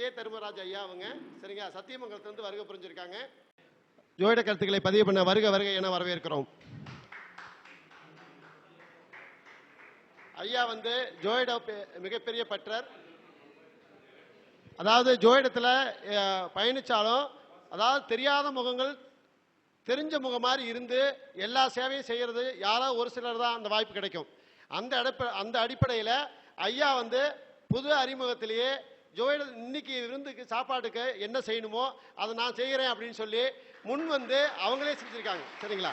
விஜய தர்மராஜ் ஐயா அவங்க. சரிங்க சத்தியமங்கலத்திலிருந்து வருகை புரிஞ்சிருக்காங்க. ஜோதிட கருத்துக்களை பதிவு பண்ண வருக வருக என வரவேற்கிறோம். ஐயா வந்து ஜோயிட மிகப்பெரிய பற்றர். அதாவது ஜோயிடத்தில் பயணிச்சாலும் அதாவது தெரியாத முகங்கள் தெரிஞ்ச முகம் மாதிரி இருந்து எல்லா சேவையும் செய்யறது யாரோ ஒரு சிலர் தான் அந்த வாய்ப்பு கிடைக்கும். அந்த அடிப்ப அந்த அடிப்படையில் ஐயா வந்து புது அறிமுகத்திலேயே ஜோயிட இன்னைக்கு விருந்துக்கு சாப்பாட்டுக்கு என்ன செய்யணுமோ அதை நான் செய்கிறேன் அப்படின்னு சொல்லி முன் வந்து அவங்களே செஞ்சுருக்காங்க சரிங்களா?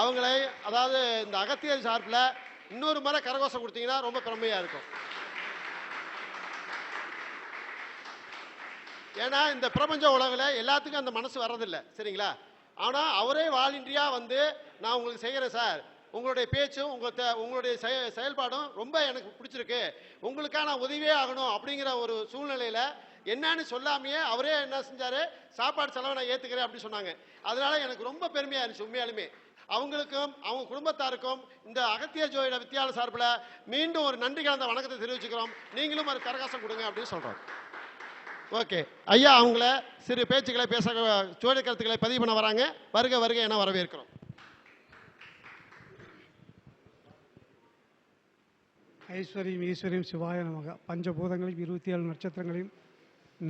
அவங்களை அதாவது இந்த அகத்தியர் சார்பில் இன்னொரு முறை கரகோஷம் கொடுத்தீங்கன்னா ரொம்ப பெருமையாக இருக்கும். ஏன்னா இந்த பிரபஞ்ச உலகில் எல்லாத்துக்கும் அந்த மனசு வர்றதில்லை. சரிங்களா? ஆனால் அவரே வாலண்டியாக வந்து நான் உங்களுக்கு செய்கிறேன் சார். உங்களுடைய பேச்சும் உங்கள் உங்களுடைய செய செயல்பாடும் ரொம்ப எனக்கு பிடிச்சிருக்கு. உங்களுக்கான உதவியே ஆகணும் அப்படிங்கிற ஒரு சூழ்நிலையில் என்னன்னு சொல்லாமையே அவரே என்ன செஞ்சாரு? சாப்பாடு செலவை நான் ஏற்றுக்கிறேன் அப்படின்னு சொன்னாங்க. அதனால எனக்கு ரொம்ப பெருமையாக இருந்துச்சு உண்மையாலுமே. அவங்களுக்கும் அவங்க குடும்பத்தாருக்கும் இந்த அகத்திய ஜோதிட வித்தியால சார்பில் மீண்டும் ஒரு நன்றி கலந்த வணக்கத்தை தெரிவிச்சுக்கிறோம். நீங்களும் ஒரு கரகாசம் கொடுங்க அப்படின்னு சொல்கிறோம் ஓகே. ஐயா அவங்கள சிறு பேச்சுக்களை பேச ஜோடி கருத்துக்களை பதிவு பண்ண வராங்க. வருக வருக என வரவேற்கிறோம். ஐஸ்வர்யம் ஈஸ்வரியம் சிவாய நமக. பஞ்சபூதங்களையும் இருபத்தி ஏழு நட்சத்திரங்களையும்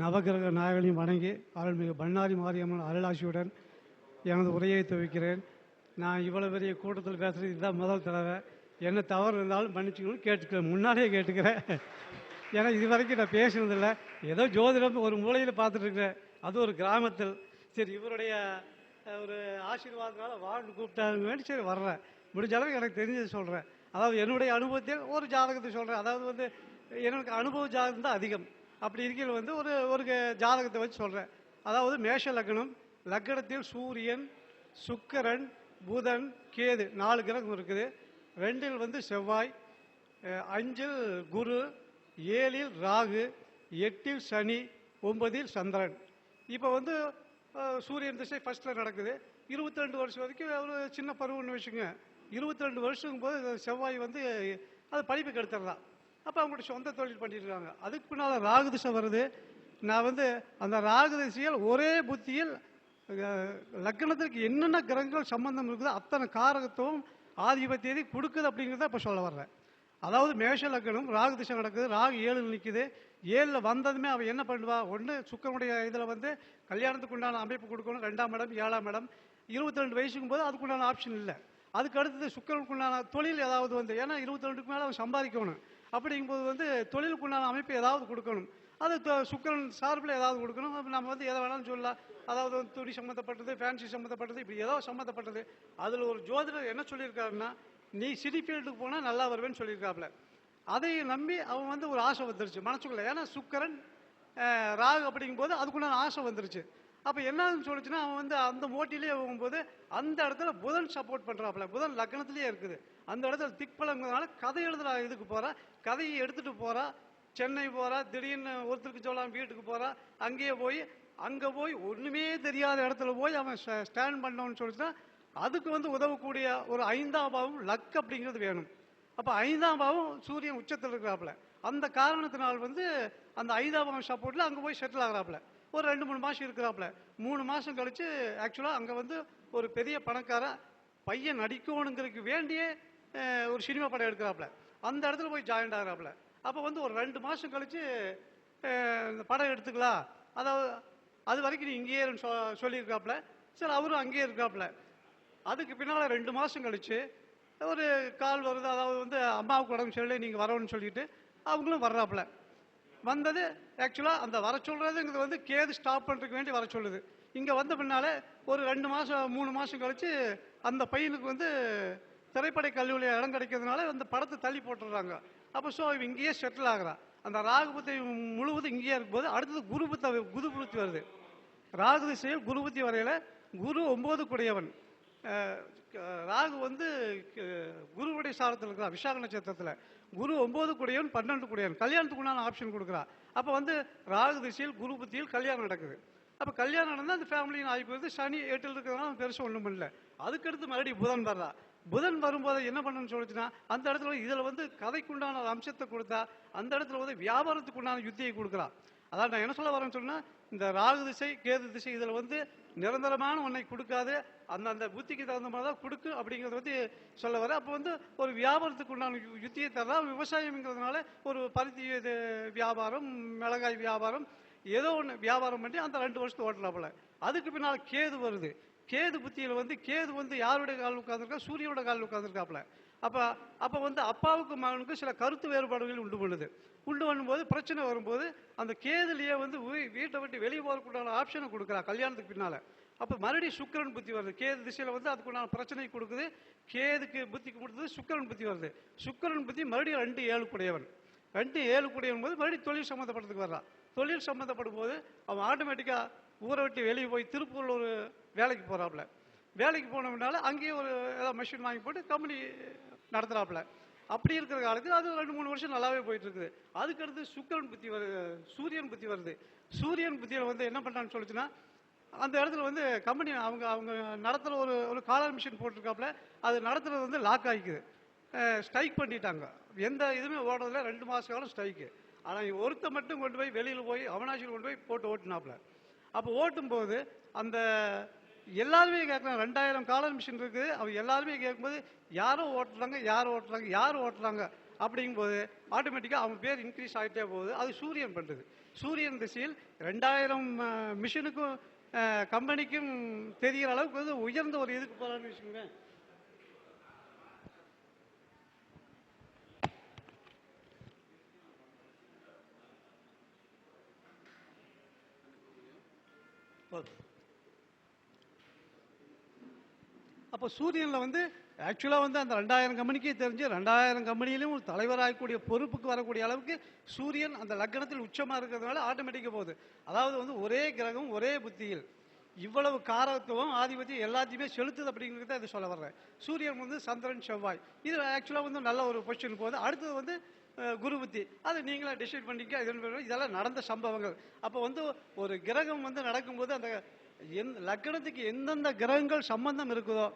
நவகிரக நாயகனையும் வணங்கி அருள்மிகு பண்ணாரி மாரியம்மன் அருளாசியுடன் எனது உரையை துவைக்கிறேன். நான் இவ்வளோ பெரிய கூட்டத்தில் பேசுகிறது இதுதான் முதல் தடவை. என்ன தவறு இருந்தாலும் மன்னிச்சுக்கணும் கேட்டுக்கிறேன் முன்னாடியே கேட்டுக்கிறேன். ஏன்னா இது வரைக்கும் நான் பேசினதில்லை. ஏதோ ஜோதிடம் ஒரு மூலையில் பார்த்துட்ருக்குறேன் அது ஒரு கிராமத்தில். சரி இவருடைய ஒரு ஆசீர்வாதத்தினால வாழ்ந்து கூப்பிட்டாங்க வேண்டி சரி வர்றேன். முடிஞ்ச அளவுக்கு எனக்கு தெரிஞ்சது சொல்கிறேன் அதாவது என்னுடைய அனுபவத்தில் ஒரு ஜாதகத்தை சொல்கிறேன் அதாவது வந்து எனக்கு அனுபவ ஜாதகம் தான் அதிகம். அப்படி இருக்கையில் வந்து ஒரு ஒரு ஜாதகத்தை வச்சு சொல்கிறேன் அதாவது மேஷ லக்னம் லக்னத்தில் சூரியன் சுக்கரன் புதன் கேது நாலு கிரகம் இருக்குது. ரெண்டில் வந்து செவ்வாய் அஞ்சில் குரு ஏழில் ராகு எட்டில் சனி ஒன்பதில் சந்திரன். இப்போ வந்து சூரியன் திசை ஃபஸ்ட்டில் நடக்குது. இருபத்தி ரெண்டு வருஷம் வரைக்கும் ஒரு சின்ன பருவம்னு வச்சுங்க இருபத்தி ரெண்டு வருஷம் போது செவ்வாய் வந்து அது படிப்புக்கு எடுத்துடலாம். அப்போ அவங்களுடைய சொந்த தொழில் பண்ணிட்டுருக்காங்க. அதுக்கு பின்னால் ராகு வருது. நான் வந்து அந்த ராகு திசையில் ஒரே புத்தியில் லக்கணத்திற்கு லக்னத்திற்கு என்னென்ன கிரகங்கள் சம்பந்தம் இருக்குதோ அத்தனை காரகத்துவம் ஆதிபத்தியத்தை கொடுக்குது அப்படிங்கிறத இப்போ சொல்ல வர்றேன். அதாவது மேஷ லக்னம் ராகு திசை நடக்குது ராகு ஏழில் நிற்குது ஏழில் வந்ததுமே அவன் என்ன பண்ணுவா? ஒன்று சுக்கரனுடைய இதில் வந்து கல்யாணத்துக்கு உண்டான அமைப்பு கொடுக்கணும். ரெண்டாம் இடம் ஏழாம் இடம். இருபத்தி ரெண்டு வயசுக்கும் போது அதுக்குண்டான ஆப்ஷன் இல்லை. அதுக்கு அடுத்தது சுக்கரனுக்குண்டான தொழில் ஏதாவது வந்து ஏன்னா இருபத்தி ரெண்டுக்கு மேலே அவன் சம்பாதிக்கணும். அப்படிங்கும்போது வந்து தொழிலுக்குண்டான அமைப்பு ஏதாவது கொடுக்கணும். அது த- சார்பில் ஏதாவது கொடுக்கணும். நம்ம வந்து எதை வேணாலும் சொல்லலாம். அதாவது வந்து துணி சம்மந்தப்பட்டது ஃபேன்சி சம்மந்தப்பட்டது இப்படி ஏதோ சம்மந்தப்பட்டது. அதில் ஒரு ஜோதிடர் என்ன சொல்லியிருக்காருன்னா நீ சிட்டி ஃபீல்டுக்கு போனால் நல்லா வருவேன்னு சொல்லியிருக்காப்புல. அதை நம்பி அவன் வந்து ஒரு ஆசை வந்துருச்சு. மனசுக்குள்ள. ஏன்னா சுக்கரன் ராகு அப்படிங்கும்போது அதுக்குண்டான ஆசை வந்துருச்சு. அப்போ என்னன்னு சொல்லுச்சுன்னா அவன் வந்து அந்த ஓட்டிலேயே போகும்போது அந்த இடத்துல புதன் சப்போர்ட் பண்ணுறாப்புல புதன் லக்னத்திலேயே இருக்குது. அந்த இடத்துல திக்பலங்கிறதுனால கதை எழுதுற இதுக்கு போகிறா கதையை எடுத்துகிட்டு போகிறா சென்னை போகிறா திடீர்னு ஒருத்தருக்கு சொல்லலாம் வீட்டுக்கு போகிறா அங்கேயே போய் அங்கே போய் ஒன்றுமே தெரியாத இடத்துல போய் அவன் ஸ்டாண்ட் பண்ணோன்னு சொல்லிச்சுன்னா அதுக்கு வந்து உதவக்கூடிய ஒரு ஐந்தாம் பாவம் லக் அப்படிங்கிறது வேணும். அப்போ ஐந்தாம் பாவம் சூரியன் உச்சத்தில் இருக்கிறாப்புல. அந்த காரணத்தினால் வந்து அந்த ஐந்தாம் பாவம் சப்போர்ட்டில் அங்கே போய் செட்டில் ஆகிறாப்புல. ஒரு ரெண்டு மூணு மாதம் இருக்கிறாப்புல. மூணு மாதம் கழித்து ஆக்சுவலாக அங்கே வந்து ஒரு பெரிய பணக்கார பையன் நடிக்கணுங்கிறதுக்கு வேண்டியே ஒரு சினிமா படம் எடுக்கிறாப்புல. அந்த இடத்துல போய் ஜாயின்ட் ஆகிறாப்புல. அப்போ வந்து ஒரு ரெண்டு மாதம் கழித்து இந்த படம் எடுத்துக்கலாம் அதாவது அது வரைக்கும் நீ இங்கேயே சொ- சொல்லியிருக்காப்புல. சரி அவரும் அங்கேயே இருக்காப்புல. அதுக்கு பின்னால் ரெண்டு மாதம் கழித்து ஒரு கால் வருது. அதாவது வந்து அம்மாவுக்கு உடம்பு சரியில்லை நீங்கள் வரணும்னு சொல்லிட்டு அவங்களும் வர்றாப்புல. வந்தது ஆக்சுவலாக அந்த வர சொல்கிறதுங்கிறது வந்து கேது ஸ்டாப் பண்ணுறதுக்கு வேண்டி வர சொல்லுது. இங்கே வந்த பின்னாலே ஒரு ரெண்டு மாதம் மூணு மாதம் கழித்து அந்த பையனுக்கு வந்து திரைப்பட கல்லூரியில் இடம் கிடைக்கிறதுனால அந்த படத்தை தள்ளி போட்டுடுறாங்க. அப்போ ஸோ இவன் இங்கேயே செட்டில் ஆகுறான். அந்த ராகுபத்தை முழுவதும் இங்கேயே இருக்கும்போது அடுத்தது குருபுத்த குருபுத்தி வருது. ராகு திசையில் குருபுத்தி வரையில் குரு ஒம்பது குடையவன் ராகு வந்து குருவுடைய சாரத்தில் இருக்கிறான் விசாக நட்சத்திரத்தில். குரு ஒம்பது குடையவன் பன்னெண்டு குடையவன். கல்யாணத்துக்கு உண்டான ஆப்ஷன் கொடுக்குறா. அப்போ வந்து ராகு திசையில் குரு புத்தியில் கல்யாணம் நடக்குது. அப்போ கல்யாணம் நடந்தால் அந்த ஃபேமிலியின் ஆகி போயிடுது. சனி எட்டில் இருக்கிறதுனால பெருசாக ஒன்றும் பண்ணல. அதுக்கடுத்து மறுபடியும் புதன் வர்றா. புதன் வரும்போது என்ன பண்ணணும்னு சொல்லிச்சுன்னா அந்த இடத்துல இதில் வந்து கதைக்குண்டான ஒரு அம்சத்தை கொடுத்தா அந்த இடத்துல வந்து வியாபாரத்துக்கு உண்டான யுத்தியை கொடுக்குறான் அதான் நான் என்ன சொல்ல வரேன்னு சொன்னால் இந்த ராகு திசை கேது திசை இதில் வந்து நிரந்தரமான ஒன்றை கொடுக்காது. அந்த அந்த புத்திக்கு தகுந்த மாதிரி தான் கொடுக்கும் அப்படிங்கிறத வந்து சொல்ல வரேன் அப்போ வந்து ஒரு வியாபாரத்துக்கு உண்டான யுத்தியை தரலாம் விவசாயம்ங்கிறதுனால ஒரு பருத்தி இது வியாபாரம் மிளகாய் வியாபாரம் ஏதோ ஒன்று வியாபாரம் பண்ணி அந்த ரெண்டு வருஷத்துக்கு ஓட்டலாப்புல அதுக்கு பின்னால் கேது வருது. கேது புத்தியில் வந்து கேது வந்து யாருடைய கால் உட்காந்துருக்கா சூரியனோட கால் உட்காந்துருக்காப்புல அப்போ அப்போ வந்து அப்பாவுக்கும் மகனுக்கும் சில கருத்து வேறுபாடுகள் உண்டு பண்ணுது உண்டு பண்ணும்போது பிரச்சனை வரும்போது அந்த கேதுலேயே வந்து வீட்டை விட்டு வெளியே போகிறதுக்குண்டான ஆப்ஷனை கொடுக்குறா கல்யாணத்துக்கு பின்னால். அப்போ மறுபடியும் சுக்கிரன் புத்தி வருது. கேது திசையில் வந்து அதுக்குண்டான பிரச்சனை கொடுக்குது. கேதுக்கு புத்திக்கு கொடுத்தது சுக்கிரன் புத்தி வருது. சுக்கிரன் புத்தி மறுபடியும் ரெண்டு ஏழு கூடையவன் ரெண்டு ஏழு குடையவன் போது மறுபடியும் தொழில் சம்மந்தப்பட்டதுக்கு வர்றான் தொழில் சம்மந்தப்படும் போது அவன் ஆட்டோமேட்டிக்காக ஊரை விட்டு வெளியே போய் திருப்பூரில் ஒரு வேலைக்கு போகிறாப்புல வேலைக்கு போனோம்னால அங்கேயே ஒரு ஏதாவது மிஷின் வாங்கி போட்டு கம்பெனி நடத்துகிறாப்புல அப்படி இருக்கிற காலத்தில் அது ரெண்டு மூணு வருஷம் நல்லாவே போயிட்டு இருக்குது அதுக்கடுத்து சுக்கிரன் புத்தி வருது சூரியன் புத்தி வருது. சூரியன் புத்தியில் வந்து என்ன பண்ணுறான்னு சொல்லிச்சுன்னா அந்த இடத்துல வந்து கம்பெனி அவங்க அவங்க நடத்துகிற ஒரு ஒரு காலர் மிஷின் போட்டிருக்காப்புல அது நடத்துறது வந்து லாக் ஆகிக்குது ஸ்ட்ரைக் பண்ணிட்டாங்க. எந்த இதுவுமே ஓடுறதுல ரெண்டு மாத காலம் ஸ்ட்ரைக்கு ஆனால் ஒருத்த மட்டும் கொண்டு போய் வெளியில் போய் அவனாசியில் கொண்டு போய் போட்டு ஓட்டினாப்புல. அப்போ ஓட்டும்போது அந்த எல்லாருமே கேட்குறாங்க. ரெண்டாயிரம் காலர் மிஷின் இருக்குது. அவங்க எல்லாருமே கேட்கும்போது யாரோ ஓட்டுறாங்க யார் ஓட்டுறாங்க யார் ஓட்டுறாங்க? அப்படிங்கும்போது ஆட்டோமேட்டிக்காக அவங்க பேர் இன்க்ரீஸ் ஆகிட்டே போகுது. அது சூரியன் பண்ணுறது சூரியன் திசையில் ரெண்டாயிரம் மிஷினுக்கும் கம்பெனிக்கும் தெரிகிற அளவுக்கு வந்து உயர்ந்த ஒரு இதுக்கு போகிறான்னு வச்சுக்கோங்க போதும். அப்போ சூரியனில் வந்து ஆக்சுவலாக வந்து அந்த ரெண்டாயிரம் கம்பெனிக்கே தெரிஞ்சு ரெண்டாயிரம் கம்பெனியிலும் தலைவராகக்கூடிய பொறுப்புக்கு வரக்கூடிய அளவுக்கு சூரியன் அந்த லக்னத்தில் உச்சமாக இருக்கிறதுனால ஆட்டோமேட்டிக்காக போகுது. அதாவது வந்து ஒரே கிரகம் ஒரே புத்தியில். இவ்வளவு காரத்துவம் ஆதிபத்தியம் எல்லாத்தையுமே செலுத்துது அப்படிங்கிறத இதை சொல்ல வர்றேன். சூரியன் வந்து சந்திரன் செவ்வாய். இது ஆக்சுவலாக வந்து நல்ல ஒரு பொசிஷன் போகுது. அடுத்தது வந்து குரு புத்தி. அதை நீங்களே டிசைட் பண்ணிக்க இது இதெல்லாம் நடந்த சம்பவங்கள். அப்போ வந்து ஒரு கிரகம் வந்து நடக்கும்போது அந்த எந் லக்னத்துக்கு எந்தெந்த கிரகங்கள் சம்பந்தம் இருக்குதோ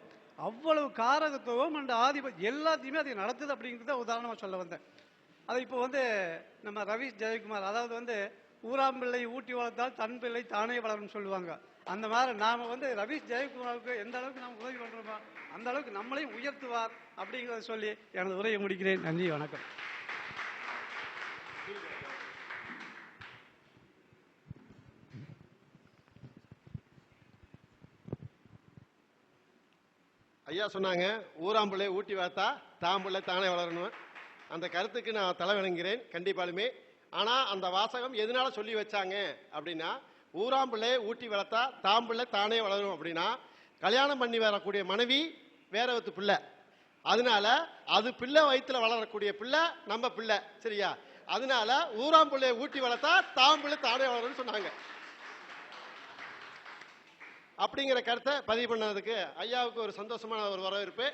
அவ்வளவு காரகத்துவம் அந்த ஆதிப எல்லாத்தையுமே அதை நடத்துது அப்படிங்கிறத உதாரணமாக சொல்ல வந்தேன். அது இப்போ வந்து நம்ம ரவீஷ் ஜெயக்குமார் அதாவது வந்து ஊராம்பிள்ளை ஊட்டி வளர்த்தால் தன் பிள்ளை தானே வளரும்னு சொல்லுவாங்க. அந்த மாதிரி நாம் வந்து ரவீஷ் ஜெயக்குமாருக்கு எந்த அளவுக்கு நாம் உதவி பண்ணுறோமோ அந்த அளவுக்கு நம்மளையும் உயர்த்துவார் அப்படிங்கிறத சொல்லி எனது உரையை முடிக்கிறேன். நன்றி வணக்கம். ஐயா சொன்னாங்க ஊராம்பிள்ளை ஊட்டி வார்த்தா தாம்பிள்ளை தானே வளரணும். அந்த கருத்துக்கு நான் தலை வணங்குகிறேன் கண்டிப்பாலுமே. ஆனால் அந்த வாசகம் எதனால சொல்லி வச்சாங்க அப்படின்னா ஊராம்பிள்ளை ஊட்டி வளர்த்தா தாம்பிள்ளை தானே வளரும் அப்படின்னா கல்யாணம் பண்ணி வரக்கூடிய மனைவி வேற ஒருத்து பிள்ளை. அதனால அது பிள்ளை வயிற்றுல வளரக்கூடிய பிள்ளை நம்ம பிள்ளை. சரியா? அதனால ஊராம்பிள்ளையை ஊட்டி வளர்த்தா தாம்பிள்ளை தானே வளரும்னு சொன்னாங்க. அப்படிங்கிற கருத்தை பதிவு பண்ணதுக்கு ஐயாவுக்கு ஒரு சந்தோஷமான ஒரு வரவேற்பு.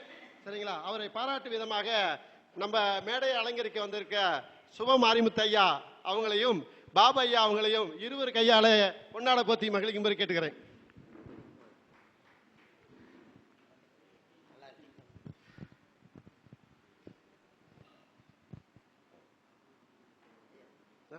சரிங்களா? அவரை பாராட்டு விதமாக நம்ம மேடையை அலங்கரிக்க வந்திருக்க சுபம் மாரிமுத்து ஐயா அவங்களையும் பாபா ஐயா அவங்களையும் இருவர் கையால பொன்னாட போத்தி மகளிக்கும்படி கேட்டுக்கிறேன். ஆ,